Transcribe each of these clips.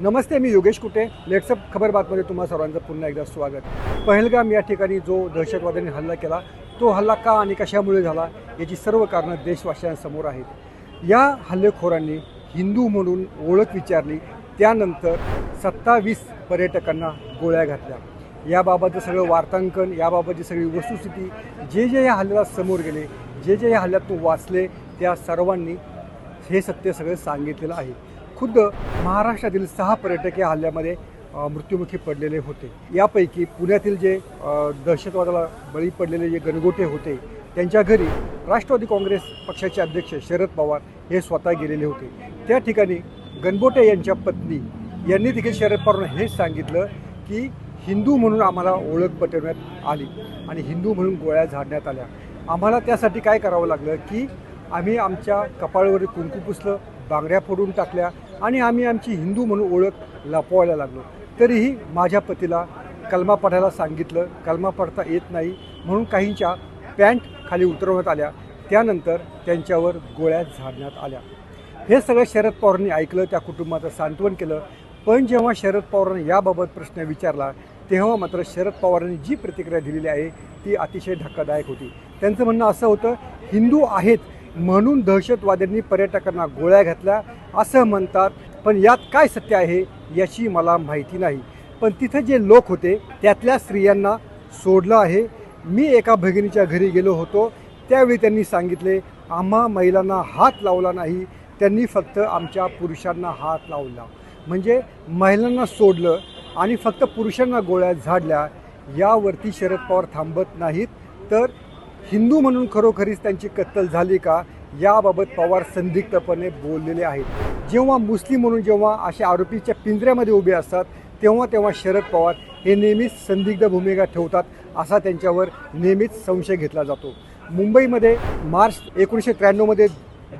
नमस्ते मी योगेश कुटे. लेट्सअप खबर बातमध्ये तुम्हा सर्वांचं पुन्हा एकदा स्वागत. पहलगाम या ठिकाणी जो दहशतवाद्यांनी हल्ला केला तो हल्ला का आणि कशामुळे झाला याची सर्व कारणं देशवासियांसमोर आहेत. या हल्लेखोरांनी हिंदू म्हणून ओळख विचारली त्यानंतर सत्तावीस पर्यटकांना गोळ्या घातल्या. याबाबतचं सगळं वार्तांकन याबाबतची सगळी वस्तुस्थिती जे जे या हल्ल्याला समोर गेले जे जे या हल्ल्यातून वाचले त्या सर्वांनी हे सत्य सगळं सांगितलेलं आहे. खुद्द महाराष्ट्रातील सहा पर्यटक या हल्ल्यामध्ये मृत्युमुखी पडलेले होते. यापैकी पुण्यातील जे दहशतवादाला बळी पडलेले जे गणगोटे होते त्यांच्या घरी राष्ट्रवादी काँग्रेस पक्षाचे अध्यक्ष शरद पवार हे स्वतः गेलेले होते. त्या ठिकाणी गणगोटे यांच्या पत्नी यांनी देखील शरद पवारांना हेच सांगितलं की हिंदू म्हणून आम्हाला ओळख पटवण्यात आली आणि हिंदू म्हणून गोळ्या झाडण्यात आल्या. आम्हाला त्यासाठी काय करावं लागलं की आम्ही आमच्या कपाळावर कुंकू पुसलं बांगड्या फोडून टाकल्या आणि आम्ही आमची हिंदू म्हणून ओळख लपवायला लागलो. तरीही माझ्या पतीला कलमा पढायला सांगितलं. कलमा पढता येत नाही म्हणून काहींच्या पॅन्ट खाली उतरवण्यात आल्या. त्यानंतर त्यांच्यावर गोळ्या झाडण्यात आल्या. हे सगळं शरद पवारांनी ऐकलं त्या कुटुंबाचं सांत्वन केलं. पण जेव्हा शरद पवारांनी याबाबत प्रश्न विचारला तेव्हा मात्र शरद पवारांनी जी प्रतिक्रिया दिलेली आहे ती अतिशय धक्कादायक होती. त्यांचं म्हणणं असं होतं हिंदू आहेत म्हणून दहशतवाद्यांनी पर्यटकांना गोळ्या घातल्या असं म्हणतात पण यात काय सत्य आहे याची मला माहिती नाही. पण तिथं जे लोक होते त्यातल्या स्त्रियांना सोडलं आहे. मी एका भगिनीच्या घरी गेलो होतो. त्यावेळी त्यांनी सांगितले आम्हा महिलांना हात लावला नाही. त्यांनी फक्त आमच्या पुरुषांना हात लावला. म्हणजे महिलांना सोडलं आणि फक्त पुरुषांना गोळ्या झाडल्या यावरती शरद पवार थांबत नाहीत. तर हिंदू म्हणून खरोखरीच त्यांची कत्तल झाली का? याबाबत पवार संदिग्धपणे बोललेले आहेत. जेव्हा मुस्लिम म्हणून जेव्हा अशा आरोपीच्या पिंजऱ्यामध्ये उभे असतात तेव्हा तेव्हा शरद पवार हे नेहमीच संदिग्ध भूमिका ठेवतात असा त्यांच्यावर नेहमीच संशय घेतला जातो. मुंबईमध्ये मार्च एकोणीसशे त्र्याण्णवमध्ये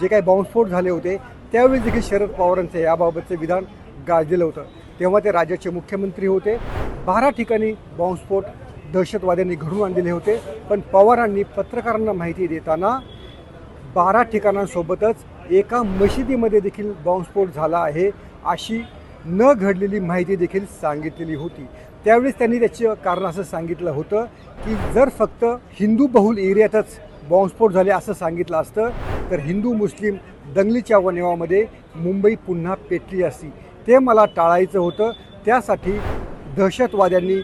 जे काही बॉम्बस्फोट झाले होते त्यावेळी देखील शरद पवारांचं याबाबतचं विधान गाजलेलं होतं. तेव्हा ते राज्याचे मुख्यमंत्री होते. बारा ठिकाणी बॉम्बस्फोट दहशतवाद्यांनी घडून आणलेले होते पण पवारांनी पत्रकारांना माहिती देताना बारा ठिकाणांसोबतच एका मशिदीमध्ये देखील बॉम्बस्फोट झाला आहे अशी न घडलेली माहिती देखील सांगितलेली होती. त्यावेळेस त्यांनी त्याचं कारण असं सांगितलं होतं की जर फक्त हिंदू बहुल एरियातच बॉम्बस्फोट झाले असं सांगितलं असतं तर हिंदू मुस्लिम दंगलीच्या वनेवामध्ये मुंबई पुन्हा पेटली असती ते मला टाळायचं होतं. त्यासाठी दहशतवाद्यांनी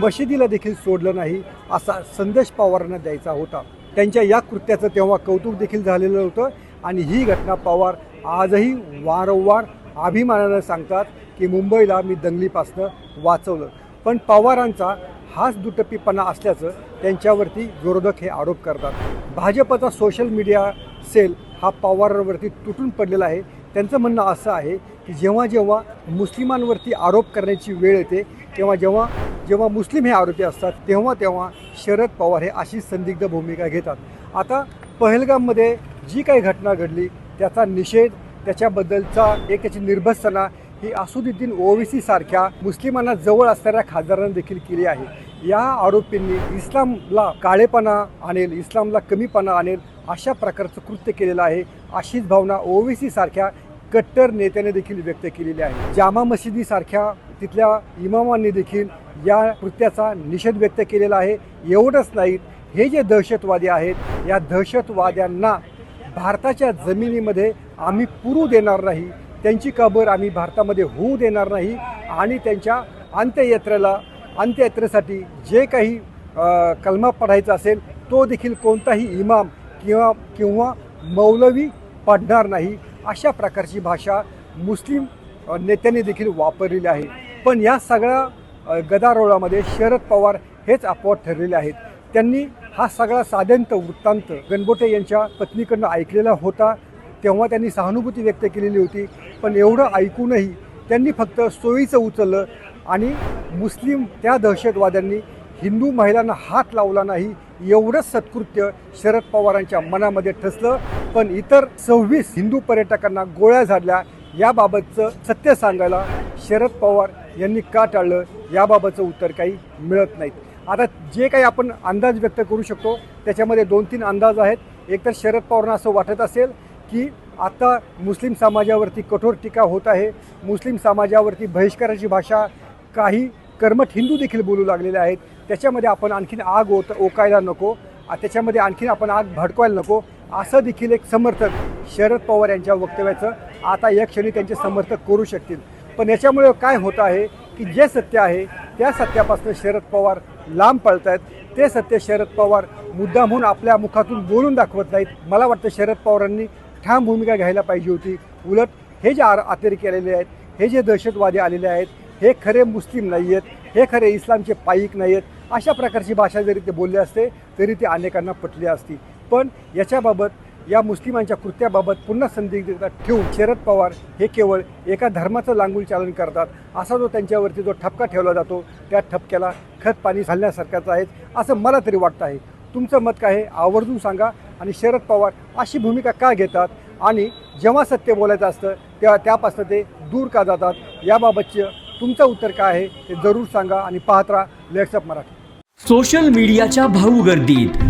मशिदीला देखील सोडलं नाही असा संदेश पवारांना द्यायचा होता. त्यांच्या या कृत्याचं तेव्हा कौतुक देखील झालेलं होतं. आणि ही घटना पवार आजही वारंवार अभिमानानं सांगतात की मुंबईला मी दंगलीपासनं वाचवलं. पण पवारांचा हाच दुटप्पीपणा असल्याचं त्यांच्यावरती विरोधक हे आरोप करतात. भाजपचा सोशल मीडिया सेल हा पवारांवरती तुटून पडलेला आहे. त्यांचं म्हणणं असं आहे की जेव्हा जेव्हा मुस्लिमांवरती आरोप करण्याची वेळ येते तेव्हा जेव्हा जेव्हा मुस्लिम हे आरोपी असतात तेव्हा तेव्हा शरद पवार हे अशी संदिग्ध भूमिका घेतात. आता पहलगाममध्ये जी काही घटना घडली त्याचा निषेध त्याच्याबद्दलचा एक त्याची निर्भत्सना ही असुद्दीन ओवीसी सारख्या मुस्लिमांना जवळ असणाऱ्या खासदारांनी देखील केली आहे. या आरोपींनी इस्लामला काळेपणा आणेल इस्लामला कमीपणा आणेल अशा प्रकारचं कृत्य केलेलं आहे अशीच भावना ओवीसी सारख्या कट्टर नेत्याने देखील व्यक्त केलेली आहे. जामा मशिदीसारख्या तिथल्या इमामांनी देखील या कृत्याचा निषेध व्यक्त केलेला आहे. एवढंच नाही हे जे दहशतवादी आहेत या दहशतवाद्यांना भारताच्या जमिनीमध्ये आम्ही पुरू देणार नाही. त्यांची कबर आम्ही भारतामध्ये होऊ देणार नाही आणि त्यांच्या अंत्ययात्रेला अंत्ययात्रेसाठी जे काही कलमा पढायचा असेल तो देखील कोणताही इमाम किंवा किंवा मौलवी पडणार नाही. अशा प्रकारची भाषा मुस्लिम नेत्यांनी देखील वापरलेली आहे. पण या सगळ्या गदारोळामध्ये शरद पवार हेच अपवाद ठरलेले आहेत. त्यांनी हा सगळा साधंत वृत्तांत गणबोटे यांच्या पत्नीकडनं ऐकलेला होता. तेव्हा त्यांनी सहानुभूती व्यक्त केलेली होती. पण एवढं ऐकूनही त्यांनी फक्त सोयीचं उचललं आणि मुस्लिम त्या दहशतवाद्यांनी हिंदू महिलांना हात लावला नाही एवढंच सत्कृत्य शरद पवारांच्या मनामध्ये ठसलं. पण इतर सव्वीस हिंदू पर्यटकांना गोळ्या झाडल्या याबाबतचं सत्य सांगायला शरद पवार यांनी का टाळलं याबाबतचं उत्तर काही मिळत नाहीत. आता जे काही आपण अंदाज व्यक्त करू शकतो त्याच्यामध्ये दोन तीन अंदाज आहेत. एकतर शरद पवारांना असं वाटत असेल की आता मुस्लिम समाजावरती कठोर टीका होत आहे. मुस्लिम समाजावरती बहिष्काराची भाषा काही कर्मठ हिंदू देखील बोलू लागलेले आहेत. त्याच्यामध्ये आपण आणखीन आग ओत ओकायला नको. त्याच्यामध्ये आणखीन आपण आग भडकवायला नको. असं देखील एक समर्थक शरद पवार यांच्या वक्तव्याचं आता या क्षणी त्यांचे समर्थक करू शकतील. पण याच्यामुळे काय होतं आहे की जे सत्य आहे त्या सत्यापासून शरद पवार लांब पळत आहेत ते सत्य शरद पवार मुद्दा म्हणून आपल्या मुखातून बोलून दाखवत नाहीत. मला वाटतं शरद पवारांनी ठाम भूमिका घ्यायला पाहिजे होती. उलट हे जे आर अतिरेकी आलेले आहेत हे जे दहशतवादी आलेले आहेत हे खरे मुस्लिम नाही आहेत हे खरे इस्लामचे पाईक नाही आहेत अशा प्रकारची भाषा जरी ते बोलले असते तरी ते अनेकांना पटली असती. पण याच्याबाबत या मुस्लिमांच्या कृत्याबाबत पुन्हा संदिग्धता ठेवून शरद पवार हे केवळ एका धर्माचं लांगूल चालन करतात. असा जो त्यांच्यावरती जो ठपका ठेवला जातो त्या ठपक्याला खत पाणी घालण्यासारखाच आहे. असं मला तरी वाटतं आहे. तुमचं मत काय आहे? आवर्जून सांगा. आणि शरद पवार अशी भूमिका का घेतात? आणि जेव्हा सत्य बोलायचं असतं तेव्हा त्यापासून ते दूर का जातात? याबाबतचं तुमचं उत्तर काय आहे? ते जरूर सांगा आणि पाहत राहा. लेट्सअप मराठी. सोशल मीडियाच्या भाऊ गर्दीत.